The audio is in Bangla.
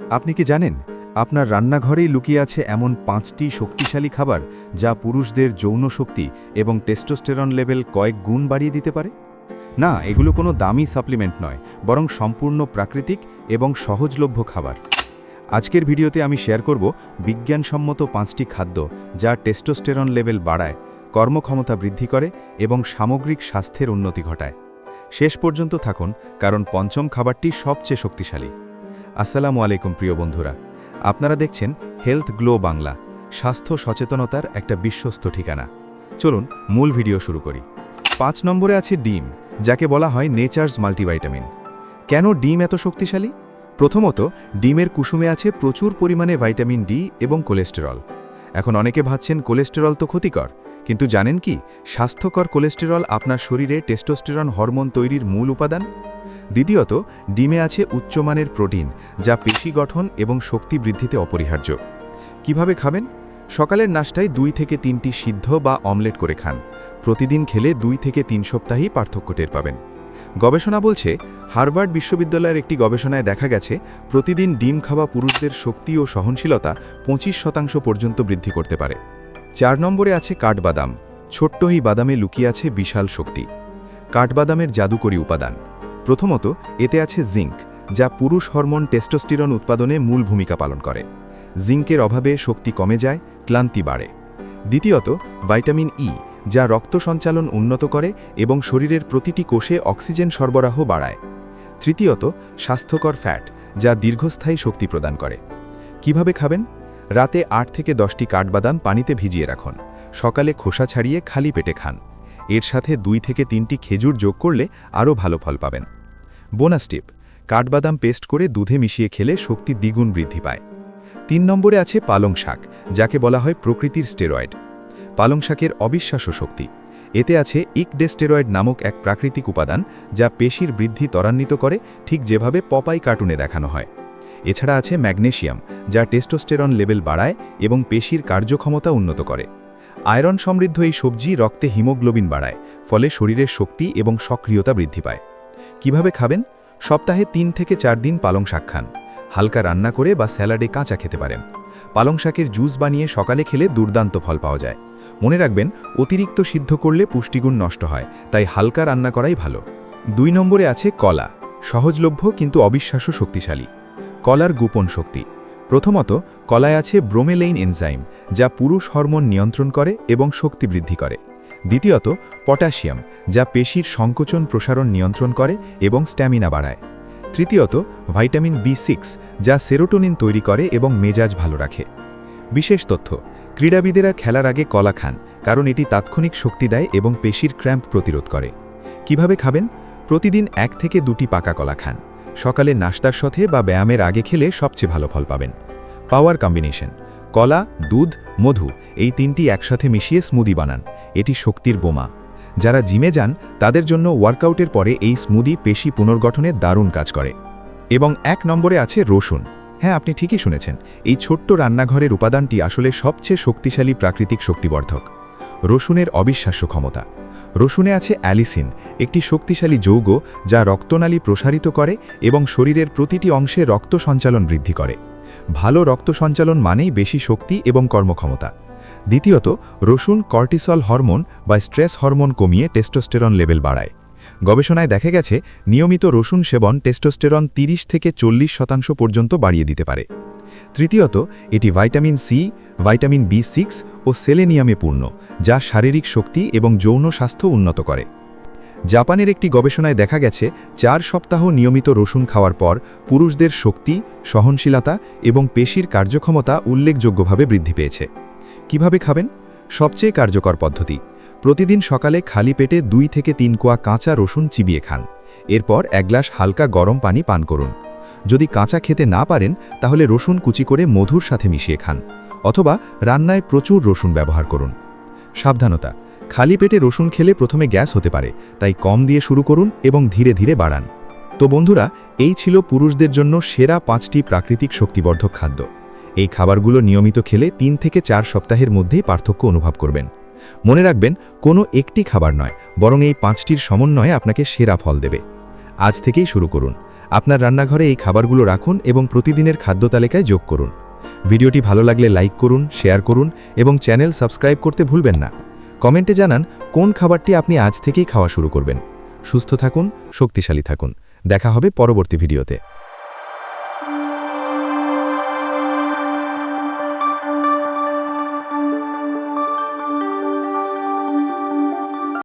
আপনি কি জানেন, আপনার রান্নাঘরেই লুকিয়ে আছে এমন পাঁচটি শক্তিশালী খাবার যা পুরুষদের যৌন শক্তি এবং টেস্টোস্টেরন লেভেল কয়েক গুণ বাড়িয়ে দিতে পারে? না, এগুলো কোনো দামি সাপ্লিমেন্ট নয়, বরং সম্পূর্ণ প্রাকৃতিক এবং সহজলভ্য খাবার। আজকের ভিডিওতে আমি শেয়ার করব বিজ্ঞানসম্মত পাঁচটি খাদ্য যা টেস্টোস্টেরন লেভেল বাড়ায়, কর্মক্ষমতা বৃদ্ধি করে এবং সামগ্রিক স্বাস্থ্যের উন্নতি ঘটায়। শেষ পর্যন্ত থাকুন, কারণ পঞ্চম খাবারটি সবচেয়ে শক্তিশালী। আসসালামু আলাইকুম প্রিয় বন্ধুরা। আপনারা দেখছেন হেলথ গ্লো বাংলা, স্বাস্থ্য সচেতনতার একটা বিশ্বস্ত ঠিকানা। চলুন মূল ভিডিও শুরু করি। পাঁচ নম্বরে আছে ডিম, যাকে বলা হয় নেচার্স মাল্টিভাইটামিন। কেন ডিম এত শক্তিশালী? প্রথমত, ডিমের কুসুমে আছে প্রচুর পরিমাণে ভাইটামিন ডি এবং কোলেস্টেরল। এখন অনেকে ভাবছেন কোলেস্টেরল তো ক্ষতিকর কিন্তু জানেন কি, স্বাস্থ্যকর কোলেস্টেরল আপনার শরীরে টেস্টোস্টেরন হরমোন তৈরির মূল উপাদান? দ্বিতীয়ত, ডিমে আছে উচ্চমানের প্রোটিন, যা পেশি গঠন এবং শক্তি বৃদ্ধিতে অপরিহার্য। কীভাবে খাবেন? সকালের নাস্তায় দুই থেকে তিনটি সিদ্ধ বা অমলেট করে খান। প্রতিদিন খেলে দুই থেকে তিন সপ্তাহেই পার্থক্য টের পাবেন। গবেষণা বলছে, হার্ভার্ড বিশ্ববিদ্যালয়ের একটি গবেষণায় দেখা গেছে, প্রতিদিন ডিম খাওয়া পুরুষদের শক্তি ও সহনশীলতা পঁচিশ শতাংশ পর্যন্ত বৃদ্ধি করতে পারে। চার নম্বরে আছে কাঠবাদাম। ছোট্ট এই বাদামে লুকিয়ে আছে বিশাল শক্তি। কাঠবাদামের জাদুকরী উপাদান। প্রথমত, এতে আছে জিঙ্ক, যা পুরুষ হরমোন টেস্টোস্টিরন উৎপাদনে মূল ভূমিকা পালন করে। জিঙ্কের অভাবে শক্তি কমে যায়, ক্লান্তি বাড়ে। দ্বিতীয়ত, ভাইটামিন ই যা রক্ত সঞ্চালন উন্নত করে এবং শরীরের প্রতিটি কোষে অক্সিজেন সরবরাহ বাড়ায়। তৃতীয়ত, স্বাস্থ্যকর ফ্যাট, যা দীর্ঘস্থায়ী শক্তি প্রদান করে। কীভাবে খাবেন? রাতে আট থেকে দশটি কাঠবাদাম পানিতে ভিজিয়ে রাখুন। সকালে খোসা ছাড়িয়ে খালি পেটে খান। এর সাথে দুই থেকে তিনটি খেজুর যোগ করলে আরও ভালো ফল পাবেন। বোনাস টিপ, কাঠবাদাম পেস্ট করে দুধে মিশিয়ে খেলে শক্তি দ্বিগুণ বৃদ্ধি পায়। তিন নম্বরে আছে পালং শাক, যাকে বলা হয় প্রকৃতির স্টেরয়েড। পালং শাকের অবিশ্বাস্য শক্তি। এতে আছে ইকডেস্টেরয়েড নামক এক প্রাকৃতিক উপাদান যা পেশির বৃদ্ধি ত্বরান্বিত করে, ঠিক যেভাবে পপাই কার্টুনে দেখানো হয়। এছাড়া আছে ম্যাগনেশিয়াম, যা টেস্টোস্টেরন লেভেল বাড়ায় এবং পেশির কার্যক্ষমতা উন্নত করে। আয়রন সমৃদ্ধ এই সবজি রক্তে হিমোগ্লোবিন বাড়ায়, ফলে শরীরের শক্তি এবং সক্রিয়তা বৃদ্ধি পায়। কীভাবে খাবেন? সপ্তাহে তিন থেকে চার দিন পালং শাক খান। হালকা রান্না করে বা স্যালাডে কাঁচা খেতে পারেন। পালং শাকের জুস বানিয়ে সকালে খেলে দুর্দান্ত ফল পাওয়া যায়। মনে রাখবেন, অতিরিক্ত সিদ্ধ করলে পুষ্টিগুণ নষ্ট হয়, তাই হালকা রান্না করাই ভালো। দুই নম্বরে আছে কলা। সহজলভ্য কিন্তু অবিশ্বাস্য শক্তিশালী। কলার গোপন শক্তি। প্রথমত, কলায় আছে ব্রোমেলেইন এনজাইম, যা পুরুষ হরমোন নিয়ন্ত্রণ করে এবং শক্তি বৃদ্ধি করে। দ্বিতীয়ত, পটাশিয়াম, যা পেশির সংকোচন প্রসারণ নিয়ন্ত্রণ করে এবং স্ট্যামিনা বাড়ায়। তৃতীয়ত, ভাইটামিন বি সিক্স, যা সেরোটোনিন তৈরি করে এবং মেজাজ ভালো রাখে। বিশেষ তথ্য, ক্রীড়াবিদেরা খেলার আগে কলা খান, কারণ এটি তাৎক্ষণিক শক্তি দেয় এবং পেশির ক্র্যাম্প প্রতিরোধ করে। কীভাবে খাবেন? প্রতিদিন এক থেকে দুটি পাকা কলা খান। সকালে নাস্তার সাথে বা ব্যায়ামের আগে খেলে সবচেয়ে ভালো ফল পাবেন। পাওয়ার কম্বিনেশন, কলা, দুধ, মধু, এই তিনটি একসাথে মিশিয়ে স্মুদি বানান। এটি শক্তির বোমা। যারা জিমে যান, তাদের জন্য ওয়ার্কআউটের পরে এই স্মুদি পেশি পুনর্গঠনে দারুণ কাজ করে। এবং এক নম্বরে আছে রসুন। হ্যাঁ আপনি ঠিকই শুনেছেন, এই ছোট্ট রান্নাঘরের উপাদানটি আসলে সবচেয়ে শক্তিশালী প্রাকৃতিক শক্তিবর্ধক। রসুনের অবিশ্বাস্য ক্ষমতা। রসুনে আছে অ্যালিসিন, একটি শক্তিশালী যৌগ যা রক্তনালী প্রসারিত করে এবং শরীরের প্রতিটি অংশে রক্ত সঞ্চালন বৃদ্ধি করে। ভালো রক্ত সঞ্চালন মানেই বেশি শক্তি এবং কর্মক্ষমতা। দ্বিতীয়ত, রসুন কর্টিসল হরমোন বা স্ট্রেস হরমোন কমিয়ে টেস্টোস্টেরন লেভেল বাড়ায়। গবেষণায় দেখা গেছে, নিয়মিত রসুন সেবন টেস্টোস্টেরন 30 থেকে চল্লিশ শতাংশ পর্যন্ত বাড়িয়ে দিতে পারে। তৃতীয়ত, এটি vitamin C, vitamin B six ও সেলেনিয়ামে পূর্ণ, যা শারীরিক শক্তি এবং যৌন স্বাস্থ্য উন্নত করে। জাপানের একটি গবেষণায় দেখা গেছে, চার সপ্তাহ নিয়মিত রসুন খাওয়ার পর পুরুষদের শক্তি, সহনশীলতা এবং পেশির কার্যক্ষমতা উল্লেখযোগ্যভাবে বৃদ্ধি পেয়েছে। কীভাবে খাবেন? সবচেয়ে কার্যকর পদ্ধতি, প্রতিদিন সকালে খালি পেটে দুই থেকে তিন কোয়া কাঁচা রসুন চিবিয়ে খান। এরপর এক গ্লাস হালকা গরম পানি পান করুন। যদি কাঁচা খেতে না পারেন, তাহলে রসুন কুচি করে মধুর সাথে মিশিয়ে খান, অথবা রান্নায় প্রচুর রসুন ব্যবহার করুন। সাবধানতা, খালি পেটে রসুন খেলে প্রথমে গ্যাস হতে পারে, তাই কম দিয়ে শুরু করুন এবং ধীরে ধীরে বাড়ান। তো বন্ধুরা, এই ছিল পুরুষদের জন্য সেরা পাঁচটি প্রাকৃতিক শক্তিবর্ধক খাদ্য। এই খাবারগুলো নিয়মিত খেলে তিন থেকে চার সপ্তাহের মধ্যেই পার্থক্য অনুভব করবেন। মনে রাখবেন, কোনো একটি খাবার নয়, বরং এই পাঁচটির সমন্বয়ে আপনাকে সেরা ফল দেবে। আজ থেকেই শুরু করুন। আপনার রান্নাঘরে এই খাবারগুলো রাখুন এবং প্রতিদিনের খাদ্য তালিকায় যোগ করুন। ভিডিওটি ভালো লাগলে লাইক করুন, শেয়ার করুন এবং চ্যানেল সাবস্ক্রাইব করতে ভুলবেন না। কমেন্টে জানান, কোন খাবারটি আপনি আজ থেকেই খাওয়া শুরু করবেন। সুস্থ থাকুন, শক্তিশালী থাকুন। দেখা হবে পরবর্তী ভিডিওতে।